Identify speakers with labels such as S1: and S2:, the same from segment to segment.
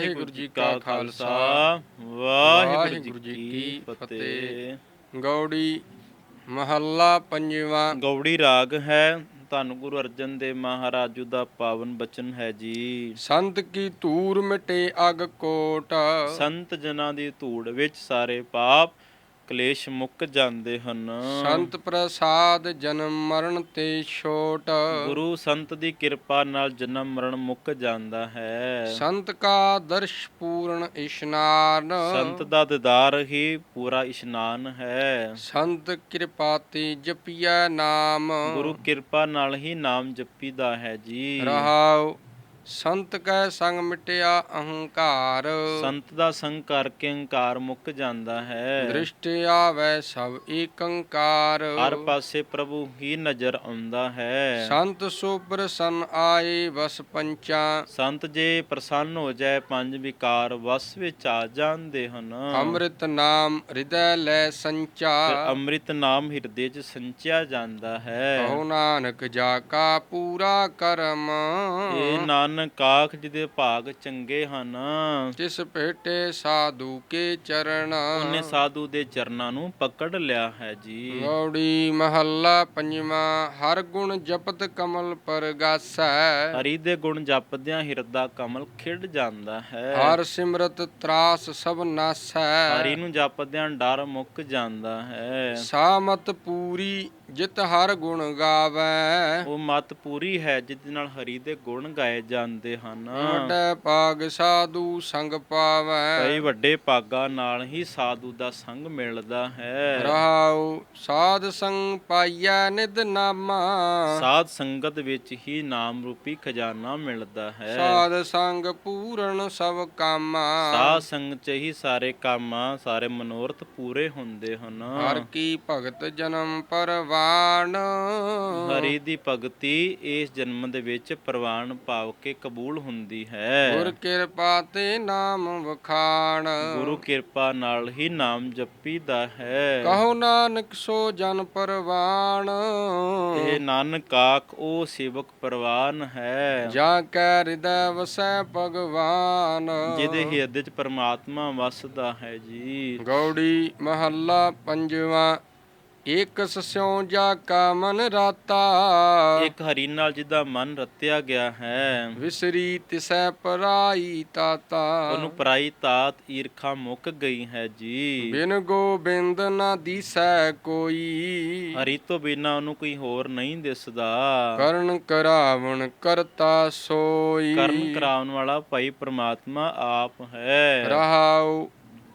S1: ਵਾਹਿਗੁਰੂ ਜੀ ਕਾ ਖਾਲਸਾ।
S2: ਵਾਹਿਗੁਰੂ ਜੀ ਕੀ ਫਤਿਹ।
S1: ਗੌੜੀ ਮਹੱਲਾ ਪੰਜਵਾਂ।
S2: ਗੌੜੀ ਰਾਗ ਹੈ। ਧੰਨ ਗੁਰੂ ਅਰਜਨ ਦੇਵ ਮਹਾਰਾਜੂ ਦਾ ਪਾਵਨ ਬਚਨ ਹੈ ਜੀ।
S1: ਸੰਤ ਕੀ ਧੂਰ ਮਿਟੇ ਅਗ ਕੋਟ।
S2: ਸੰਤ ਜਨਾਂ ਦੀ ਧੂੜ ਵਿੱਚ ਸਾਰੇ ਪਾਪ। ਕਲੇਸ਼ ਮੁੱਕ ਜਾਂਦੇ ਹਨ।
S1: ਸੰਤ ਪ੍ਰਸਾਦ ਜਨਮ ਮਰਨ ਤੇ ਛੋਟ।
S2: ਗੁਰੂ ਸੰਤ ਦੀ ਕਿਰਪਾ ਨਾਲ ਜਨਮ ਮਰਨ ਮੁੱਕ ਜਾਂਦਾ ਹੈ।
S1: ਸੰਤ ਕਾ ਦਰਸ਼ ਪੂਰਨ ਇਸ਼ਨਾਨ।
S2: ਸੰਤ ਦਾ ਦਿਦਾਰ ਹੀ ਪੂਰਾ ਇਸ਼ਨਾਨ ਹੈ।
S1: ਸੰਤ ਕਿਰਪਾ ਤੇ ਜਪੀਐ ਨਾਮ।
S2: ਗੁਰੂ ਕਿਰਪਾ ਨਾਲ ਹੀ ਨਾਮ ਜਪੀਦਾ ਹੈ ਜੀ।
S1: ਰਹਾਉ ਸੰਤ ਕੈ ਸੰਗ ਮਿਟਿਆ ਅਹੰਕਾਰ।
S2: ਸੰਤ ਦਾ ਸੰਗ ਕਰਕੇ ਹੰਕਾਰ ਮੁੱਕ ਜਾਂਦਾ ਹੈ।
S1: ਦ੍ਰਿਸ਼ਟ ਆਵੈ ਸਭ ਏਕੰਕਾਰ।
S2: ਹਰ ਪਾਸੇ ਪ੍ਰਭੂ ਹੀ ਨਜ਼ਰ ਆਉਂਦਾ ਹੈ।
S1: ਸੰਤ ਸੋ ਪ੍ਰਸੰਨ ਆਏ ਵਸ ਪੰਚਾ।
S2: ਸੰਤ ਜੇ ਪ੍ਰਸੰਨ ਹੋ ਜਾਏ ਪੰਜ ਵਿਕਾਰ ਵਸ ਵਿੱਚ ਆ ਜਾਂਦੇ ਹਨ।
S1: ਅੰਮ੍ਰਿਤ ਨਾਮ ਹਿਰਦੈ ਲੈ ਸੰਚਾ।
S2: ਅੰਮ੍ਰਿਤ ਨਾਮ ਹਿਰਦੇ 'ਚ ਸੰਚਿਆ ਜਾਂਦਾ ਹੈ।
S1: ਕਹੋ ਨਾਨਕ ਜਾ ਕਾ ਪੂਰਾ ਕਰਮ।
S2: ਇਹ ਨਾਨਕ ਆਖ ਜਿਹਦੇ ਭਾਗ ਚੰਗੇ ਹਨ।
S1: ਤਿਸ ਭੇਟੇ ਸਾਧੂ ਕੇ ਚਰਨ
S2: ਉਹਨੇ ਸਾਧੂ ਦੇ ਚਰਨਾਂ ਨੂੰ ਪਕੜ ਲਿਆ ਹੈ ਜੀ।
S1: ਗੌੜੀ ਮਹੱਲਾ ਪੰਜਵਾਂ ਹਰ ਗੁਣ ਜਪਤ ਕਮਲ ਪਰਗਾਸੈ।
S2: ਹਰੀ ਦੇ ਗੁਣ ਜਪਦਿਆਂ ਹਿਰਦਾ ਕਮਲ ਖਿੜ ਜਾਂਦਾ ਹੈ।
S1: ਹਰ ਸਿਮਰਤ ਤਰਾਸ ਸਭ ਨਾਸੈ।
S2: ਹਰੀ ਨੂੰ ਜਪਦਿਆਂ ਡਰ ਮੁੱਕ ਜਾਂਦਾ ਹੈ।
S1: ਸਾਮਤ ਪੂਰੀ ਜਿਤ ਹਰ ਗੁਣ ਗਾਵੈ।
S2: ਉਹ ਮਤ ਪੂਰੀ ਹੈ ਜਿਸ ਨਾਲ ਹਰੀ ਦੇ ਗੁਣ ਗਾਏ ਜਾਂਦੇ ਹਨ।
S1: ਵੱਡੇ ਭਾਗ ਸਾਧੂ ਸੰਗ ਪਾਵੈ।
S2: ਕਈ ਵੱਡੇ ਭਾਗਾਂ ਨਾਲ ਹੀ ਸਾਧੂ ਦਾ ਸੰਗ ਮਿਲਦਾ ਹੈ।
S1: ਰਹਾਉ ਸਾਧ ਸੰਗ ਪਾਈਐ ਨਿਦ ਨਾਮਾ।
S2: ਸਾਧ ਸੰਗਤ ਵਿੱਚ ਹੀ ਨਾਮ ਰੂਪੀ ਖਜ਼ਾਨਾ ਮਿਲਦਾ ਹੈ।
S1: ਸਾਧ ਸੰਗ ਪੂਰਨ ਸਭ ਕਾਮਾ।
S2: ਸਾਧ ਸੰਗ ਚ ਹੀ ਸਾਰੇ ਕੰਮ ਸਾਰੇ ਮਨੋਰਥ ਪੂਰੇ ਹੁੰਦੇ ਹਨ।
S1: ਹਰ ਕੀ ਭਗਤ ਜਨਮ ਪਰਵਾਨ।
S2: ਹਰੀ ਦੀ ਭਗਤੀ ਇਸ ਜਨਮ ਦੇ ਵਿੱਚ ਪ੍ਰਵਾਨ ਭਾਵ ਕੇ ਕਬੂਲ ਹੁੰਦੀ ਹੈ।
S1: ਗੁਰ ਕਿਰਪਾ ਤੇ ਨਾਮ ਵਖਾਣ।
S2: ਗੁਰੂ ਕਿਰਪਾ ਨਾਲ ਹੀ ਨਾਮ ਜਪੀਦਾ ਹੈ।
S1: ਕਹੋ ਨਾਨਕ ਸੋ ਜਨ ਪਰਵਾਨ
S2: ਇਹ ਨਾਨਕ ਆਖ ਉਹ ਸੇਵਕ ਪ੍ਰਵਾਨ ਹੈ।
S1: ਜਾਂ ਕੈ ਹਿਰਦੈ ਵਸੈ ਭਗਵਾਨ।
S2: ਜਿਹਦੇ ਹਿਰਦੇ ਚ ਪਰਮਾਤਮਾ ਵਸਦਾ ਹੈ ਜੀ।
S1: ਗੌੜੀ ਮਹੱਲਾ ਪੰਜਵਾਂ ਇਕ ਸਸਿਉ ਜਾ ਕਾ ਮਨ ਰਾਤਾ।
S2: ਇੱਕ ਹਰੀ ਨਾਲ ਜਿਹਦਾ ਮਨ ਰਤਿਆ ਗਿਆ ਹੈ।
S1: ਵਿਸਰੀ ਤਿਸੈ ਪਰਾਈ ਤਾਤਾ।
S2: ਉਹਨੂੰ ਪਰਾਈ ਤਾਤ ਈਰਖਾ ਮੁੱਕ ਗਈ ਹੈ ਜੀ।
S1: ਬਿਨ ਗੋਬਿੰਦ ਨਾ ਦੀਸੈ ਕੋਈ।
S2: ਹਰੀ ਤੋਂ ਬਿਨਾ ਉਹਨੂੰ ਕੋਈ ਹੋਰ ਨਹੀਂ ਦਿਸਦਾ।
S1: ਕਰਨ ਕਰਾਵਣ ਕਰਤਾ ਸੋਈ।
S2: ਕਰਨ ਕਰਾਉਣ ਵਾਲਾ ਭਾਈ ਪ੍ਰਮਾਤਮਾ ਆਪ ਹੈ।
S1: ਰਹਾਉ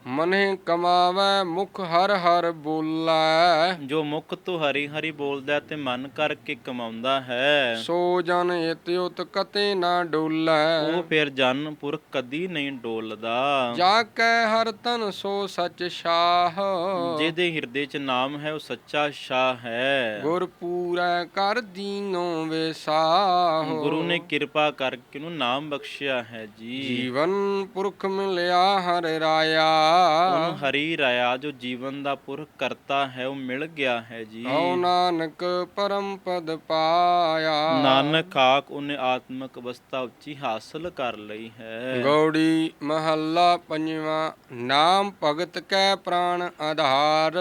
S1: ਮਨੇ ਕਮਾਵੈ ਮੁਖ ਹਰ ਹਰ ਬੋਲੈ।
S2: ਜੋ ਮੁਖ ਤੋਂ ਹਰੀ ਹਰੀ ਬੋਲਦਾ ਤੇ ਮਨ ਕਰਕੇ ਕਮਾਉਂਦਾ ਹੈ।
S1: ਸੋ ਜਨ ਇਤਿਉਤ ਕਤੇ ਨਾ ਡੋਲੈ।
S2: ਉਹ ਫਿਰ ਜਨ ਪੁਰਖ ਕਦੀ ਨਹੀਂ ਡੋਲਦਾ।
S1: ਜਾ ਕੈ ਹਰ ਤਨ ਸੋ ਸਚ ਸ਼ਾਹ।
S2: ਜਿਹਦੇ ਹਿਰਦੇ 'ਚ ਨਾਮ ਹੈ ਉਹ ਸੱਚਾ ਸ਼ਾਹ ਹੈ।
S1: ਗੁਰ ਪੂਰੈ ਕਰ ਦੀਨੋ ਵੇਸਾਹ
S2: ਗੁਰੂ ਨੇ ਕਿਰਪਾ ਕਰਕੇ ਉਹਨੂੰ ਨਾਮ ਬਖਸ਼ਿਆ ਹੈ ਜੀ।
S1: ਜੀਵਨ ਪੁਰਖ ਮਿਲਿਆ ਹਰ ਰਾਇਆ।
S2: ਉਹਨੂੰ ਹਰੀ ਰਾਇਆ ਜੋ ਜੀਵਨ ਦਾ ਪੁਰਖ ਕਰਤਾ ਹੈ ਉਹ ਮਿਲ ਗਿਆ ਹੈ ਜੀ।
S1: ਹਉ ਨਾਨਕ ਪਰਮ ਪਦ ਪਾਇਆ।
S2: ਨਾਨਕ ਆਖ ਉਹਨੇ ਆਤਮਿਕ ਅਵਸਥਾ ਉੱਚੀ ਹਾਸਲ ਕਰ ਲਈ ਹੈ।
S1: ਗੌੜੀ ਮਹੱਲਾ ਪੰਜਵਾਂ ਨਾਮ ਭਗਤ ਕੈ ਪ੍ਰਾਣ ਆਧਾਰ।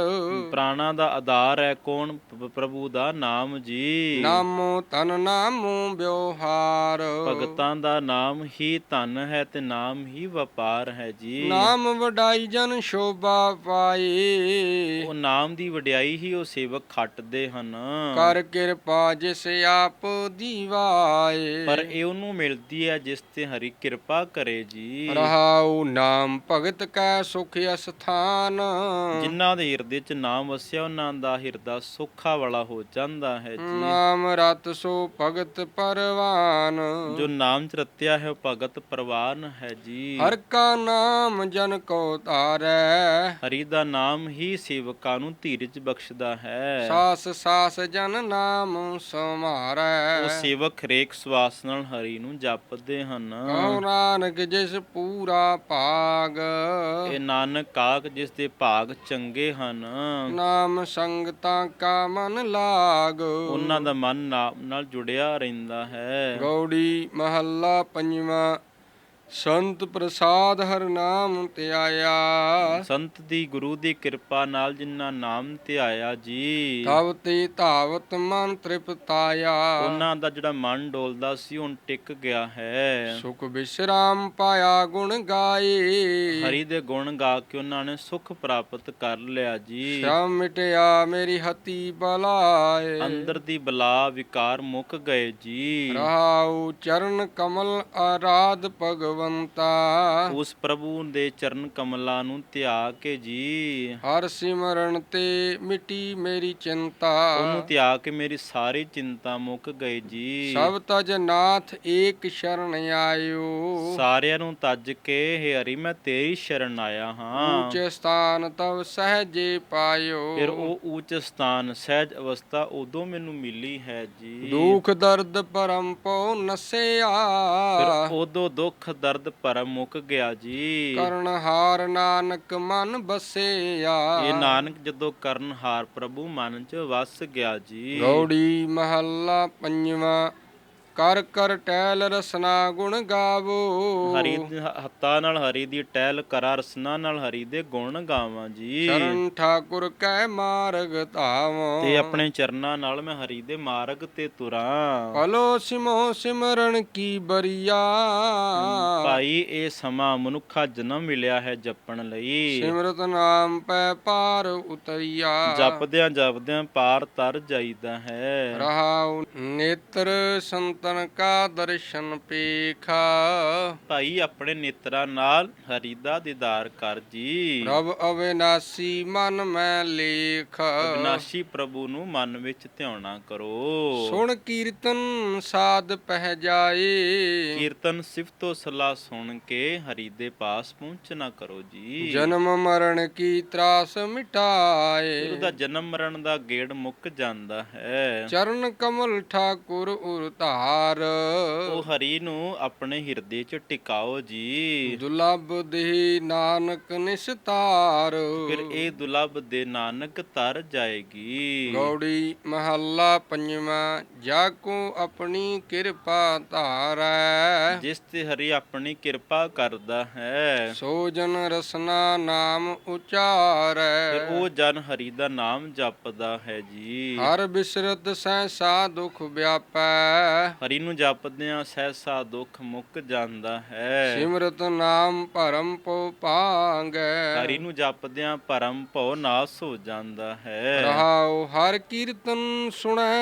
S2: ਪ੍ਰਾਣਾ ਦਾ ਆਧਾਰ ਹੈ ਕੌਣ? ਪ੍ਰਭੂ ਦਾ ਨਾਮ ਜੀ।
S1: ਨਾਮੋ ਤਨ ਨਾਮੋ ਵਿਵਹਾਰ।
S2: ਭਗਤਾਂ ਦਾ ਨਾਮ ਹੀ ਧਨ ਹੈ ਤੇ ਨਾਮ ਹੀ ਵਪਾਰ ਹੈ ਜੀ।
S1: ਨਾਮ ਵਡਾਈ ਜਨ ਸ਼ੋਭਾ ਪਾਏ
S2: ਉਹ ਨਾਮ ਦੀ ਵਡਿਆਈ ਹੀ ਉਹ ਸੇਵਕ ਖੱਟਦੇ ਹਨ।
S1: ਕਰ ਕਿਰਪਾ ਜਿਸ ਆਪ ਦੀਵਾਏ।
S2: ਪਰ ਇਹ ਉਹਨੂੰ ਮਿਲਦੀ ਹੈ ਜਿਸ ਤੇ ਹਰੀ ਕਿਰਪਾ ਕਰੇ ਜੀ।
S1: ਰਹਾਉ ਨਾਮ ਭਗਤ ਕੈ ਸੁਖ ਅਸਥਾਨ।
S2: ਜਿਨ੍ਹਾਂ ਦੇ ਹਿਰਦੇ 'ਚ ਨਾਮ ਵਸਿਆ ਉਹਨਾਂ ਦਾ ਹਿਰਦਾ ਸੁੱਖਾ ਵਾਲਾ ਹੋ ਜਾਂਦਾ ਹੈ ਜੀ।
S1: ਨਾਮ ਰਤ ਸੋ ਭਗਤ ਪਰਵਾਨ।
S2: ਜੋ ਨਾਮ ਚ ਰਤਿਆ ਹੈ ਉਹ ਭਗਤ ਪ੍ਰਵਾਨ ਹੈ ਜੀ।
S1: ਹਰ ਕਾ ਨਾਮ ਜਨ ਕੋ ਧਾਰੈ
S2: ਹਰੀ ਦਾ ਨਾਮ ਹੀ ਸੇਵਕਾਂ ਨੂੰ ਧੀਰਜ ਬਖਸ਼ਦਾ ਹੈ।
S1: ਸਾਸ ਸਾਸ ਜਨ ਨਾਮ ਸਮਾਰੈ
S2: ਉਹ ਸੇਵਕ ਹਰੇਕ ਸਵਾਸ ਨਾਲ ਹਰੀ ਨੂੰ ਜਪਦੇ ਹਨ।
S1: ਕਹੋ ਨਾਨਕ ਜਿਸ ਪੂਰਾ ਭਾਗ।
S2: ਇਹ ਨਾਨਕ ਕਾਕ ਜਿਸ ਦੇ ਭਾਗ ਚੰਗੇ ਹਨ।
S1: ਨਾਮ ਸੰਗਤਾਂ ਕਾ ਮਨ ਲਾਗ।
S2: ਉਹਨਾਂ ਦਾ ਮਨ ਨਾਮ ਨਾਲ ਜੁੜਿਆ ਰਹਿੰਦਾ ਹੈ।
S1: ਗੌੜੀ ਮਹੱਲਾ ਪੰਜਵਾਂ ਸੰਤ ਪ੍ਰਸਾਦ ਹਰ ਨਾਮ ਧਿਆਇਆ।
S2: ਸੰਤ ਦੀ ਗੁਰੂ ਦੀ ਕਿਰਪਾ ਨਾਲ ਜਿਨ੍ਹਾਂ ਨਾਮ ਧਿਆਇਆ ਜੀ
S1: ਤਬ ਤੇ ਧਾਵਤ ਮਨ ਤ੍ਰਿਪਤਾਇਆ।
S2: ਉਹਨਾਂ ਦਾ ਜਿਹੜਾ ਮਨ ਡੋਲਦਾ ਸੀ ਹੁਣ ਟਿਕ ਗਿਆ ਹੈ।
S1: ਸੁਖ ਵਿਸ਼ਰਾਮ ਪਾਇਆ ਗੁਣ ਗਾਏ।
S2: ਹਰੀ ਦੇ ਗੁਣ ਗਾ ਕੇ ਉਹਨਾਂ ਨੇ ਸੁਖ ਪ੍ਰਾਪਤ ਕਰ ਲਿਆ ਜੀ।
S1: ਸ਼ਮ ਮਿਟਿਆ ਮੇਰੀ ਹਤੀ ਬਲਾਏ।
S2: ਅੰਦਰ ਦੀ ਬਲਾ ਵਿਕਾਰ ਮੁੱਕ ਗਏ ਜੀ।
S1: ਰਹਾਉ ਚਰਨ ਕਮਲ ਆਰਾਧ ਭਗਵੰਤਾ
S2: ਉਸ ਪ੍ਰਭੂ ਦੇ ਚਰਨ ਕਮਲਾਂ ਨੂੰ ਧਿਆ ਕੇ ਜੀ।
S1: ਹਰ ਸਿਮਰਨ ਤੇ ਮਿਟੀ ਮੇਰੀ ਚਿੰਤਾ।
S2: ਉਹਨੂੰ ਧਿਆ ਕੇ ਮੇਰੀ ਸਾਰੀ ਚਿੰਤਾ ਮੁੱਕ ਗਈ ਜੀ।
S1: ਸਭ ਤਜ ਨਾਥ ਏਕ ਸ਼ਰਨ ਆਇਓ।
S2: ਸਾਰਿਆਂ ਨੂੰ ਤੱਜ ਕੇ ਹੇ ਹਰੀ ਮੈਂ ਤੇਰੀ ਸ਼ਰਨ ਆਇਆ ਹਾਂ।
S1: ਉੱਚ ਸਥਾਨ ਤਵ ਸਹਜੇ ਪਾਇਓ।
S2: ਫਿਰ ਉਹ ਉੱਚ ਸਥਾਨ ਸਹਿਜ ਅਵਸਥਾ ਉਦੋਂ ਮੈਨੂੰ ਮਿਲੀ ਹੈ ਜੀ।
S1: ਦੁਖ ਦਰਦ ਪਰਮ ਪਉ ਨਸਿਆ।
S2: ਫਿਰ ਉਦੋਂ ਦੁੱਖ ਦਰਦ ਪਰਮ ਮੁੱਕ ਗਿਆ ਜੀ।
S1: ਕਰਨ ਹਾਰ ਨਾਨਕ ਮਨ ਬਸਿਆ।
S2: ਇਹ ਨਾਨਕ ਜਦੋਂ ਕਰਨ ਹਾਰ ਪ੍ਰਭੂ ਮਨ ਚ ਵਸ ਗਿਆ ਜੀ।
S1: ਗੌੜੀ ਮਹੱਲਾ ਪੰਜਵਾਂ ਕਰ ਕਰ ਟੈਲ ਰਸਨਾ ਗੁਣ ਗਾਵੋ।
S2: ਹਰੀ ਹੱਥਾਂ ਨਾਲ ਹਰੀ ਦੀ ਟਹਿਲ ਕਰਾ ਰਸਨਾ ਨਾਲ ਹਰੀ ਦੇ ਗੁਣ ਗਾਵਾਂ ਜੀ।
S1: ਚਰਨ ਠਾਕੁਰ ਕੈ ਮਾਰਗ ਧਾਵੋ।
S2: ਤੇ ਆਪਣੇ ਚਰਨਾਂ ਨਾਲ ਮੈਂ ਹਰੀ ਦੇ ਮਾਰਗ ਤੇ ਤੁਰਾਂ।
S1: ਪਲੋ ਸਿਮੋ ਸਿਮਰਨ ਕੀ ਬਰੀਆ।
S2: ਭਾਈ ਇਹ ਸਮਾਂ ਮਨੁੱਖਾ ਜਨਮ ਮਿਲਿਆ ਹੈ ਜਪਣ ਲਈ।
S1: ਸਿਮਰਤ ਨਾਮ ਪੈ ਪਾਰ ਉਤਰੀਆ।
S2: ਜਪਦਿਆਂ ਜਪਦਿਆਂ ਪਾਰ ਤਰ ਜਾਈਦਾ ਹੈ।
S1: ਰਹਾਉ ਨੇਤਰ ਸੰਤਨ ਕਾ ਦਰਸ਼ਨ ਪੇਖਾ।
S2: ਭਾਈ ਆਪਣੇ ਨੇਤਰਾਂ ਨਾਲ ਹਰੀ ਦਾ ਦੀਦਾਰ ਕਰ ਜੀ।
S1: ਪ੍ਰਭ ਅਵਿਨਾਸੀ ਮਨ ਮੈਂ ਲੇਖ।
S2: ਅਬਿਨਾਸ਼ੀ ਪ੍ਰਭੂ ਨੂੰ ਮਨ ਵਿੱਚ ਧਿਆਉਣਾ ਕਰੋ।
S1: ਸੁਣ ਕੀਰਤਨ ਸਾਧ ਪਹਿ ਜਾਏ।
S2: ਕੀਰਤਨ ਸਿਫਤੋ ਸਲਾਹ ਸੁਣ ਕੇ ਹਰੀ ਦੇ ਪਾਸ ਪਹੁੰਚਣਾ ਕਰੋ ਜੀ।
S1: ਜਨਮ ਮਰਨ ਕੀ ਤਰਾਸ ਮਿਟਾਏ।
S2: ਉਹਦਾ ਜਨਮ ਮਰਨ ਦਾ ਗੇੜ ਮੁੱਕ ਜਾਂਦਾ ਹੈ।
S1: ਚਰਨ ਕਮਲ ਠਾਕੁਰ ਉਰ ਧਾਰ
S2: ਉਹ ਹਰੀ ਨੂੰ ਆਪਣੇ ਹਿਰਦੇ 'ਚ ਟਿਕਾਓ ਜੀ।
S1: ਦੁਲਬ ਦੇ ਨਾਨਕ ਨਿਸਤਾਰ।
S2: ਫਿਰ ਇਹ ਦੁਲਬ ਦੇ ਨਾਨਕ ਤਰ ਜਾਏਗੀ।
S1: ਗੌੜੀ ਮਹੱਲਾ ਪੰਜਵਾਂ ਜਾ ਕੋ ਆਪਣੀ ਕਿਰਪਾ ਧਾਰੈ।
S2: ਜਿਸ ਤੇ ਹਰੀ ਆਪਣੀ ਕਿਰਪਾ ਕਰਦਾ ਹੈ।
S1: ਸੋ ਜਨ ਰਸਨਾ ਨਾਮ
S2: ਫਿਰ
S1: ਉਚਾਰੈ
S2: ਉਹ ਜਨ ਹਰੀ ਦਾ ਨਾਮ ਜਪਦਾ ਹੈ ਜੀ।
S1: ਹਰ ਬਿਸਰਤ ਸਹਿਸਾ ਦੁਖ ਵਿਆਪੈ।
S2: ਹਰੀ ਨੂੰ ਜਪਦਿਆਂ ਸਹਿਸਾ ਦੁੱਖ ਮੁੱਕ ਜਾਂਦਾ ਹੈ।
S1: ਸਿਮਰਤ ਨਾਮ ਭਰਮ ਪੋ ਪਾਂਗੈ
S2: ਹਰੀ ਨੂੰ ਜਪਦਿਆਂ ਭਰਮ ਭਉ ਨਾਸ ਹੋ ਜਾਂਦਾ ਹੈ।
S1: ਰਹਾਉ ਹਰ ਕੀਰਤਨ ਸੁਣੈ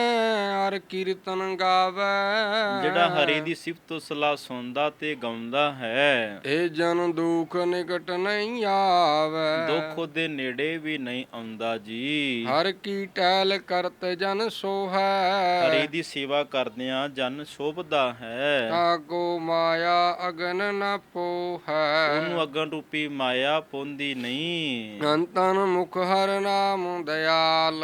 S1: ਹਰ ਕੀਰਤਨ ਗਾਵੈ।
S2: ਜਿਹੜਾ ਹਰੀ ਦੀ ਸਿਫਤ ਸਲਾਹ ਸੁਣਦਾ ਤੇ ਗਾਉਂਦਾ ਹੈ।
S1: ਇਹ ਜਨ ਦੁਖ ਨਿਕਟ ਨਹੀਂ ਆਵੈ।
S2: ਦੁੱਖ ਉਹਦੇ ਨੇੜੇ ਵੀ ਨਹੀਂ ਆਉਂਦਾ ਜੀ।
S1: ਹਰ ਕੀ ਟੈਲ ਕਰਤ ਜਨ ਸੋਹੈ।
S2: ਹਰੀ ਦੀ ਸੇਵਾ ਕਰਦਿਆਂ ਜਨ ਸ਼ੋਭਦਾ ਹੈ।
S1: ਤਾਕੋ ਮਾਇਆ ਅਗਨ ਨ ਪੋਹੈ।
S2: ਉਹਨੂੰ ਅਗਨ ਰੂਪੀ ਮਾਇਆ ਪਉਂਦੀ ਨਹੀਂ।
S1: ਅੰਤਨ ਮੁਖ ਹਰ ਨਾਮ ਦਇਆਲ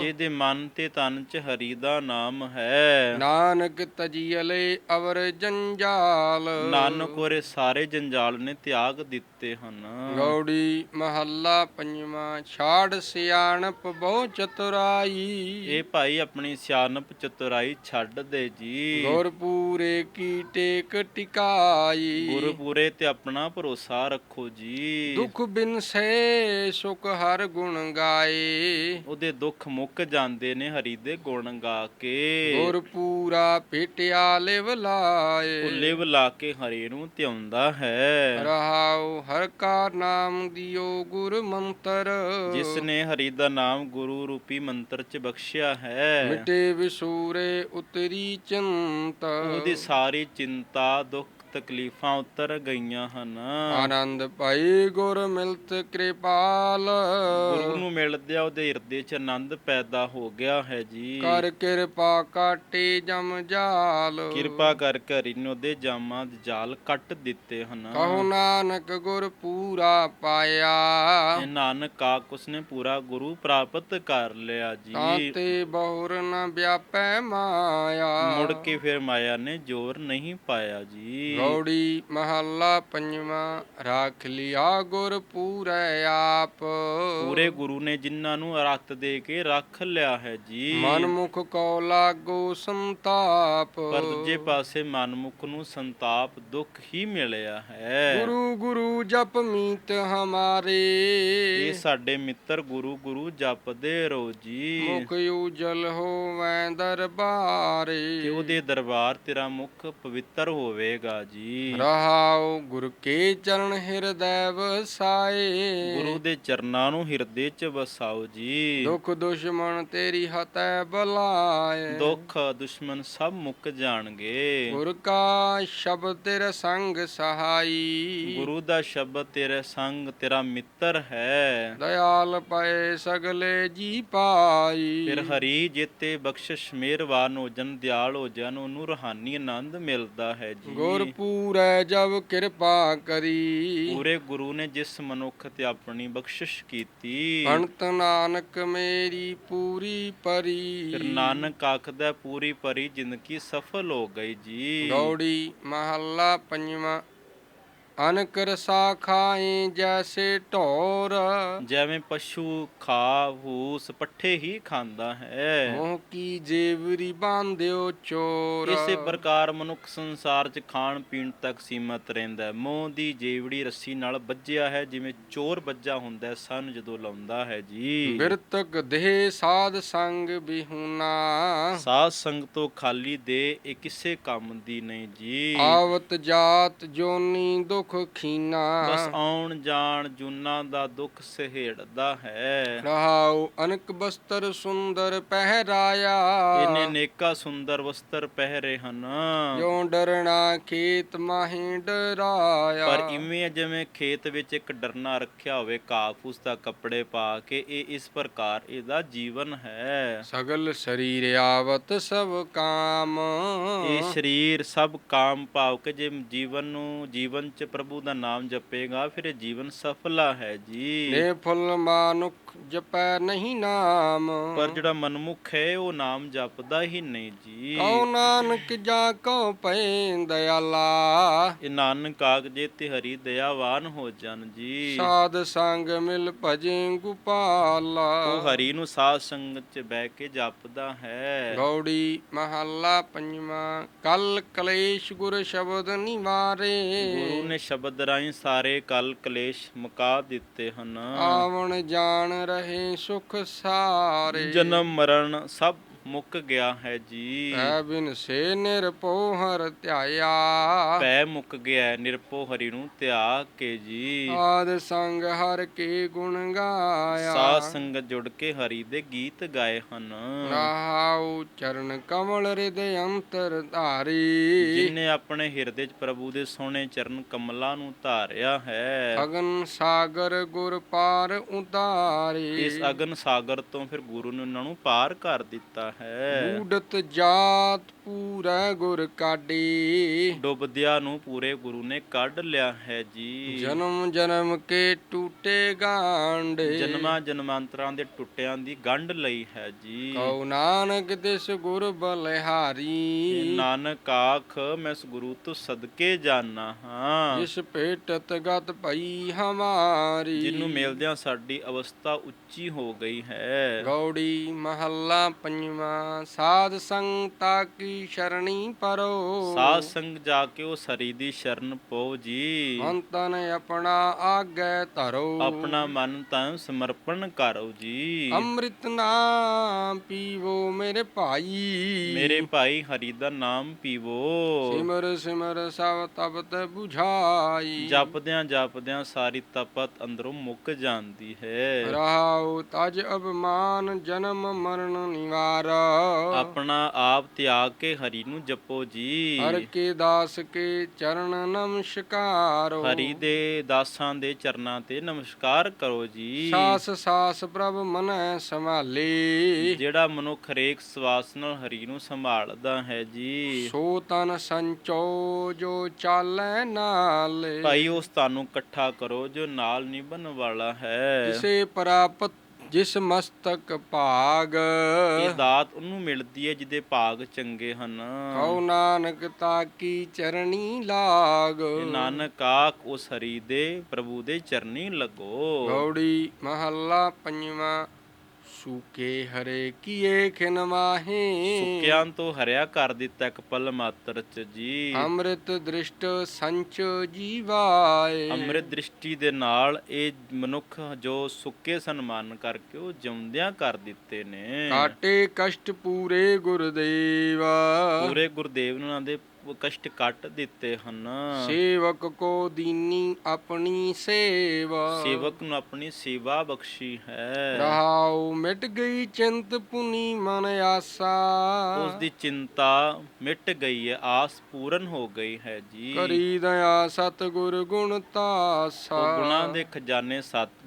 S2: ਜਿਹਦੇ ਮਨ ਤੇ ਤਨ ਚ ਹਰੀ ਦਾ ਨਾਮ ਹੈ।
S1: ਨਾਨਕ ਤਜੀਲੇ ਅਵਰ ਜੰਜਾਲ।
S2: ਨਾਨਕ ਉਹਰੇ ਸਾਰੇ ਜੰਜਾਲ ਨੇ ਤਿਆਗ ਦਿੱਤੇ ਹਨ।
S1: ਗੌੜੀ ਮਹੱਲਾ ਪੰਜਵਾਂ ਛਾੜ ਸਿਆਣਪ ਬਹੁ ਚਤੁਰਾਈ।
S2: ਇਹ ਭਾਈ ਆਪਣੀ ਸਿਆਣਪ ਚਤੁਰਾਈ ਛੱਡ ਦੇ ਜੀ
S1: ਗੁਰ ਪੂਰੇ ਕੀ ਟੇਕ ਟਿਕਾਈ
S2: ਗੁਰੂ ਪੂਰੇ ਤੇ ਆਪਣਾ ਭਰੋਸਾ ਰੱਖੋ ਜੀ।
S1: ਦੁਖ ਬਿਨ ਸੇ ਸੁਖ ਹਰ ਗੁਣ ਗਾਏ।
S2: ਉਹਦੇ ਦੁੱਖ ਮੁੱਕ ਜਾਂਦੇ ਨੇ ਹਰੀ ਦੇ ਗੁਣ ਗਾ ਕੇ।
S1: ਗੁਰ ਪੂਰਾ ਭੇਟਿਆ ਲਿਵ ਲਾਏ।
S2: ਉੱਲੇ ਵਲਾ ਕੇ ਹਰੀ ਨੂੰ ਧਿਆਉਂਦਾ ਹੈ।
S1: ਰਹਾਉ ਹਰ ਕਾ ਨਾਮ ਦਿਓ ਗੁਰ ਮੰਤਰ।
S2: ਜਿਸ ਨੇ ਹਰੀ ਦਾ ਨਾਮ ਗੁਰੂ ਰੂਪੀ ਮੰਤਰ ਚ ਬਖਸ਼ਿਆ ਹੈ।
S1: ਮਿਟੇ ਵਿਸੂਰੇ ਉਤਰੀ ਚਿੰਤ।
S2: ਉਹਦੀ ਸਾਰੀ ਚਿੰਤਾ ਦੁੱਖ ਤਕਲੀਫਾਂ ਉਤਰ ਗਈਆਂ ਹਨ।
S1: ਆਨੰਦ ਪਾਈ ਗੁਰ ਮਿਲਤ ਕਿਰਪਾਲ।
S2: ਗੁਰੂ ਨੂੰ ਮਿਲਦਿਆਂ ਉਹਦੇ ਹਿਰਦੇ 'ਚ ਆਨੰਦ ਪੈਦਾ ਹੋ ਗਿਆ ਹੈ ਜੀ।
S1: ਕਰ ਕਿਰਪਾ ਕਾਟੇ ਜਮ ਜਾਲ।
S2: ਕਿਰਪਾ ਕਰਕੇ ਹਰੀ ਨੇ ਉਹਦੇ ਜਾਮਾਂ ਦੇ ਜਾਲ ਕੱਟ ਦਿੱਤੇ ਹਨ।
S1: ਕਹੋ ਨਾਨਕ ਗੁਰ ਪੂਰਾ ਪਾਇਆ।
S2: ਇਹ ਨਾਨਕ ਆਕ ਉਸਨੇ ਪੂਰਾ ਗੁਰੂ ਪ੍ਰਾਪਤ ਕਰ ਲਿਆ ਜੀ।
S1: ਤਾਤੇ ਬਹੁਰ ਨ ਵਿਆਪੈ ਮਾਇਆ।
S2: ਮੁੜ ਕੇ ਫਿਰ ਮਾਇਆ ਨੇ ਜ਼ੋਰ ਨਹੀਂ ਪਾਇਆ ਜੀ।
S1: ਗੌੜੀ ਮਹੱਲਾ ਪੰਜਵਾਂ ਰਾਖ ਲਿਆ ਗੁਰ ਪੂਰੈ ਆਪ।
S2: ਪੂਰੇ ਗੁਰੂ ਨੇ ਜਿਨ੍ਹਾਂ ਨੂੰ ਰਤ ਦੇ ਕੇ ਰੱਖ ਲਿਆ ਹੈ ਜੀ।
S1: ਮਨ ਮੁਖ ਕੋ ਲਾਗੋ ਸੰਤਾਪ।
S2: ਪਰ ਦੂਜੇ ਪਾਸੇ ਮਨਮੁਖ ਨੂੰ ਸੰਤਾਪ ਦੁੱਖ ਹੀ ਮਿਲਿਆ ਹੈ।
S1: ਗੁਰੂ ਗੁਰੂ ਜਪ ਮੀਤ ਹਮਾਰੇ।
S2: ਇਹ ਸਾਡੇ ਮਿੱਤਰ ਗੁਰੂ ਗੁਰੂ ਜਪਦੇ ਰਹੋ ਜੀ
S1: ਮੁਖ ਉਜਲ ਹੋਵੈ ਦਰਬਾਰੇ।
S2: ਕਿ ਉਹਦੇ ਦਰਬਾਰ ਤੇਰਾ ਮੁਖ ਪਵਿੱਤਰ ਹੋਵੇਗਾ ਜੀ।
S1: ਰਹਾਉ ਗੁਰ ਕੇ ਚਰਨ ਹਿਰਦੈ ਵਸਾਏ
S2: ਗੁਰੂ ਦੇ ਚਰਨਾਂ ਨੂੰ ਹਿਰਦੇ 'ਚ ਵਸਾਓ ਜੀ।
S1: ਦੁਖ ਦੁਸ਼ਮਣ ਤੇਰੀ ਹਤੈ ਬਲਾਏ।
S2: ਦੁੱਖ ਦੁਸ਼ਮਨ ਸਭ ਮੁੱਕ ਜਾਣਗੇ।
S1: ਗੁਰ ਕਾ ਸ਼ਬਦ ਤੇਰੇ ਸੰਗ ਸਹਾਈ।
S2: ਗੁਰੂ ਦਾ ਸ਼ਬਦ ਤੇਰੇ ਸੰਗ ਤੇਰਾ ਮਿੱਤਰ ਹੈ।
S1: ਦਇਆਲ ਪਏ ਸਗਲੇ ਜੀ ਪਾਈ।
S2: ਫਿਰ ਹਰੀ ਜੇਤੇ ਬਖਸ਼ਿਸ਼ ਮਿਹਰਬਾਨ ਹੋ ਜਨ ਦਿਆਲ ਹੋ ਜਨ ਉਹਨੂੰ ਰਹਾਨੀ ਆਨੰਦ ਮਿਲਦਾ ਹੈ
S1: ਗੁਰ
S2: ਜੀ
S1: ਪੂਰੈ ਜਬ ਕਿਰਪਾ ਕਰੀ।
S2: ਪੂਰੇ ਗੁਰੂ ਨੇ ਜਿਸ ਮਨੁੱਖ ਤੇ ਆਪਣੀ ਬਖਸ਼ਿਸ਼ ਕੀਤੀ
S1: ਅੰਤ ਨਾਨਕ ਮੇਰੀ ਪੂਰੀ ਪਰੀ।
S2: ਫਿਰ ਨਾਨਕ ਆਖਦਾ ਪੂਰੀ ਪਰੀ ਜ਼ਿੰਦਗੀ ਸਫਲ ਹੋ ਗਈ ਜੀ।
S1: ਗੌੜੀ ਮਹੱਲਾ ਪੰਜਵਾਂ ਅਨਕ ਰਸਾ ਖਾਏ ਜੈਸੇ ਢੋਰ।
S2: ਜਿਵੇਂ ਪਸ਼ੂ ਖਾ ਹੂਸ ਪੱਠੇ ਹੀ ਖਾਂਦਾ ਹੈ।
S1: ਮੋਹ ਕੀ ਜੇਵਰੀ ਬਾਂਧਿਓ ਚੋਰ।
S2: ਇਸੇ ਪ੍ਰਕਾਰ ਮਨੁੱਖ ਸੰਸਾਰ 'ਚ ਖਾਣ ਪੀਣ ਤੱਕ ਸੀਮਤ ਰਹਿੰਦਾ ਮੋਹ ਦੀ ਜੇਵੜੀ ਰੱਸੀ ਨਾਲ ਬੱਜਿਆ ਹੈ ਜਿਵੇਂ ਚੋਰ ਬੱਜਾ ਹੁੰਦਾ ਸਨ ਜਦੋਂ ਲਾਉਂਦਾ ਹੈ ਜੀ।
S1: ਬਿਰਤਕ ਦੇਹ ਸਾਧ ਸੰਗ ਬਿਹੁਨਾ।
S2: ਸਾਧ ਸੰਗ ਤੋਂ ਖਾਲੀ ਦੇ ਇਹ ਕਿਸੇ ਕੰਮ ਦੀ ਨਹੀਂ ਜੀ।
S1: ਆਵਤ ਜਾਤ ਜੋਨੀ ਦੁਖ ਖੀਨਾ।
S2: ਬਸ ਆਉਣ ਜਾਣ ਜੁਨਾ ਦਾ ਦੁੱਖ ਸਹੇੜਦਾ ਹੈ।
S1: ਰਹਾਉ ਅਨਕ ਬਸਤਰ ਸੁੰਦਰ ਪਹਿਰਾਇਆ।
S2: ਇਹਨੇ ਨੇਕਾ ਸੁੰਦਰ ਵਸਤਰ ਪਹਿਰੇ ਹਨ।
S1: ਜੋ ਡਰਣਾ ਖੇਤ ਮਾਹੀ ਡਰਾਇਆ।
S2: ਪਰ ਇਵੇਂ ਜਿਵੇਂ ਖੇਤ ਵਿੱਚ ਇੱਕ ਡਰਨਾ ਰੱਖਿਆ ਹੋਵੇ ਘਾਹ ਫੂਸ ਦਾ ਕੱਪੜੇ ਪਾ ਕੇ ਇਹ ਇਸ ਪ੍ਰਕਾਰ ਇਹਦਾ ਜੀਵਨ ਹੈ।
S1: ਸਗਲ ਸਰੀਰ ਆਵਤ ਸਭ ਕਾਮ।
S2: ਇਹ ਸਰੀਰ ਸਭ ਕਾਮ ਭਾਵ ਕੇ ਜੇ ਜੀਵਨ ਨੂੰ ਜੀਵਨ ਚ ਪ੍ਰਭੂ ਦਾ ਨਾਮ ਜਪੇਗਾ ਫਿਰ ਇਹ ਜੀਵਨ ਸਫਲਾ ਹੈ ਜੀ।
S1: ਨੇ ਫੁੱਲ ਮਾਨੁਖ ਜਪੈ ਨਹੀਂ ਨਾਮ।
S2: ਪਰ ਜਿਹੜਾ ਮਨਮੁਖ ਹੈ ਉਹ ਨਾਮ ਜਪਦਾ ਹੀ ਨਹੀਂ ਜੀ।
S1: ਕਉ ਨਾਨਕ ਜਾ ਕਉ ਪੈ ਦਇਆਲਾ।
S2: ਇਹ ਨਾਨਕ ਆਗ ਜੇ ਤੇ ਹਰੀ ਦਇਆਵਾਨ ਹੋ ਜਨ ਜੀ।
S1: ਸਾਧ ਸੰਗ ਮਿਲ ਭਜੇ ਗੁਪਾਲਾ।
S2: ਉਹ ਹਰੀ ਨੂੰ ਸਾਧ ਸੰਗਤ ਚ ਬਹਿ ਕੇ ਜਪਦਾ ਹੈ।
S1: ਗੌੜੀ ਮਹੱਲਾ ਪੰਜਵਾਂ ਕਲ ਕਲੇਸ਼ ਗੁਰ ਸ਼ਬਦ ਨਿਵਾਰੇ।
S2: ਗੁਰੂ ਨੇ ਸ਼ਬਦ ਰਾਹੀਂ ਸਾਰੇ ਕਲ ਕਲੇਸ਼ ਮੁਕਾ ਦਿੱਤੇ ਹਨ।
S1: ਆਵਣ ਜਾਣ ਰਹੇ ਸੁਖ ਸਾਰੇ।
S2: ਜਨਮ ਮਰਨ ਸਭ ਮੁੱਕ ਗਿਆ ਹੈ ਜੀ।
S1: ਐ ਬਿਨ ਸੇ ਨਿਰਭਉ ਹਰ ਧਿਆਇਆ।
S2: ਪੈ ਮੁੱਕ ਗਿਆ ਨਿਰਭਉ ਹਰੀ ਨੂੰ ਤਿਆਗ ਕੇ ਜੀ।
S1: ਆਦ ਸੰਗ ਹਰ ਕੇ ਗੁਣ ਗਾਇਆ।
S2: ਸਾਧ ਸੰਗਤ ਜੁੜ ਕੇ ਹਰੀ ਦੇ ਗੀਤ ਗਾਏ ਹਨ।
S1: ਰਹਾਉ ਚਰਨ ਕਮਲ ਹਿਰਦੇ ਅੰਤਰ ਧਾਰੀ।
S2: ਜਿਨੇ ਆਪਣੇ ਹਿਰਦੇ 'ਚ ਪ੍ਰਭੂ ਦੇ ਸੋਹਣੇ ਚਰਨ ਕਮਲਾਂ ਨੂੰ ਧਾਰਿਆ ਹੈ।
S1: ਅਗਨ ਸਾਗਰ ਗੁਰ ਪਾਰ ਉਤਾਰੇ।
S2: ਇਸ ਅਗਨ ਸਾਗਰ ਤੋਂ ਫਿਰ ਗੁਰੂ ਨੇ ਉਹਨਾਂ ਨੂੰ ਪਾਰ ਕਰ ਦਿੱਤਾ ਹੈ।
S1: ਊਡਤ ਜਾਤ ਪੂਰਾ ਗੁਰ ਕਾਢੀ।
S2: ਡੁੱਬਦਿਆਂ ਨੂੰ ਪੂਰੇ ਗੁਰੂ ਨੇ ਕੱਢ ਲਿਆ ਹੈ ਜੀ।
S1: ਜਨਮ ਜਨਮ ਕੇ ਟੂਟੇ ਗਾਂਡੇ
S2: ਜਨਮਾਂ ਜਨਮਾਂਤਰਾਂ ਦੇ ਟੁੱਟਿਆਂ ਦੀ ਗੰਢ ਲਈ ਹੈ ਜੀ।
S1: ਕਉ ਨਾਨਕ ਦਿਸ ਗੁਰ ਬਲਿਹਾਰੀ।
S2: ਨਾਨਕ ਆਖ ਮੈਂ ਇਸ ਗੁਰੂ ਤੋਂ ਸਦਕੇ ਜਾਣਾ ਹਾਂ।
S1: ਜਿਸ ਭੇਟਤ ਗਤ ਭਈ ਹਮਾਰੀ।
S2: ਜਿਹਨੂੰ ਮਿਲਦਿਆਂ ਸਾਡੀ ਅਵਸਥਾ ਉੱਚੀ ਹੋ ਗਈ ਹੈ।
S1: ਗੌੜੀ ਮਹੱਲਾ ਪੰਜਵਾਂ। ਸਾਧ ਸੰਗਤਾ ਕੀ ਸ਼ਰਣੀ ਪਰੋ।
S2: ਸਾਧ ਸੰਗ ਜਾ ਕੇ ਉਹ ਸਰੀ ਦੀ ਸ਼ਰਨ ਪਓ ਜੀ।
S1: ਮਨ ਤਨ ਆਪਣਾ ਆਗੇ ਧਰੋ।
S2: ਆਪਣਾ ਮਨ ਤਾਂ ਸਮਰਪਣ ਕਰੋ ਜੀ।
S1: ਅੰਮ੍ਰਿਤ ਨਾਮ ਪੀਵੋ ਮੇਰੇ ਭਾਈ।
S2: ਮੇਰੇ ਭਾਈ ਹਰੀ ਦਾ ਨਾਮ ਪੀਵੋ।
S1: ਸਿਮਰ ਸਿਮਰ ਸਭ ਤਪਤ 부ਝਾਈ
S2: ਜਪਦਿਆਂ ਜਪਦਿਆਂ ਸਾਰੀ ਤਪਤ ਅੰਦਰੋਂ ਮੁੱਕ ਜਾਂਦੀ ਹੈ।
S1: ਰਹਾਉ ਤਜ ਅਭਮਾਨ ਜਨਮ ਮਰਨ ਨਿਵਾਰ।
S2: ਆਪਣਾ ਆਪ ਤਿਆਗ ਕੇ ਹਰੀ ਨੂੰ ਜਪੋ ਜੀ।
S1: ਹਰ ਕੇ ਦਾਸ ਕੇ ਚਰਨ ਨਮਸਕਾਰੋ।
S2: ਹਰੀ ਦੇ ਦਾਸਾਂ ਦੇ ਚਰਨਾਂ ਤੇ ਨਮਸਕਾਰ ਕਰੋ ਜੀ।
S1: ਸਾਸ ਸਾਸ ਪ੍ਰਭ ਮਨੈ ਸੰਭਾਲੇ।
S2: ਜਿਹੜਾ ਮਨੁੱਖ ਹਰੇਕ ਸਵਾਸ ਨਾਲ ਹਰੀ ਨੂੰ ਸੰਭਾਲਦਾ ਹੈ ਜੀ।
S1: ਸੋ ਤਨ ਸੰਚੋ ਜੋ ਚਾਲੈ ਨਾਲੇ।
S2: ਭਾਈ ਉਸ ਤੁਹਾਨੂੰ ਇਕੱਠਾ ਕਰੋ ਜੋ ਨਾਲ ਨਿਭਣ ਵਾਲਾ ਹੈ।
S1: ਕਿਸੇ ਪ੍ਰਾਪਤ ਜਿਸ ਮਸਤਕ ਭਾਗ
S2: ਇਹ ਦਾਤ ਉਹਨੂੰ ਮਿਲਦੀ ਹੈ ਜਿਹਦੇ ਭਾਗ ਚੰਗੇ ਹਨ।
S1: ਕਉ ਨਾਨਕ ਤਾਕੀ ਚਰਣੀ ਲਾਗ।
S2: ਇਹ ਨਾਨਕ ਆਖ ਉਸ ਹਰੀ ਦੇ ਪ੍ਰਭੂ ਦੇ ਚਰਨੀ ਲੱਗੋ।
S1: ਗੌੜੀ ਮਹੱਲਾ ਪੰਜਵਾਂ ਸੂਕੇ ਹਰੇ ਕੀਏ ਖਿਨ ਮਾਹੇ।
S2: ਸੁੱਕਿਆਂ ਤੋਂ ਹਰਿਆ ਕਰ ਦਿੱਤਾ ਇੱਕ ਪਲ ਮਾਤਰ ਚ ਜੀ।
S1: ਅੰਮ੍ਰਿਤ ਦ੍ਰਿਸ਼ਟ ਸੰਚ ਜੀਵਾਏ।
S2: ਅੰਮ੍ਰਿਤ ਦ੍ਰਿਸ਼ਟੀ ਦੇ ਨਾਲ ਇਹ ਮਨੁੱਖ ਜੋ ਸੁੱਕੇ ਸਨਮਾਨ ਕਰਕੇ ਉਹ ਜਿਉਂਦਿਆਂ ਕਰ ਦਿੱਤੇ ਨੇ।
S1: ਕਾਟੇ ਕਸ਼ਟ ਪੂਰੇ ਗੁਰਦੇਵਾ।
S2: ਪੂਰੇ ਗੁਰਦੇਵ ਨੇ ਉਹਨਾਂ ਦੇ ਕਸ਼ਟ ਕੱਟ ਦਿੱਤੇ ਹਨ।
S1: ਸੇਵਕ ਕੋ ਦੀਨੀ ਆਪਣੀ ਸੇਵਾ।
S2: ਸੇਵਕ ਨੂੰ ਆਪਣੀ ਸੇਵਾ ਬਖਸ਼ੀ ਹੈ।
S1: ਰਹਾਉ ਮਿਟ ਗਈ ਚਿੰਤ ਪੁਨੀ ਮਨ ਆਸਾ।
S2: ਉਸ ਦੀ ਚਿੰਤਾ ਮਿਟ ਗਈ ਹੈ ਆਸ ਪੂਰਨ ਹੋ ਗਈ ਹੈ ਜੀ।
S1: ਕਰੀ ਦਇਆ ਸਤਿਗੁਰ ਗੁਣ ਤਾਸਾ।
S2: ਗੁਣਾਂ ਦੇ ਖਜ਼ਾਨੇ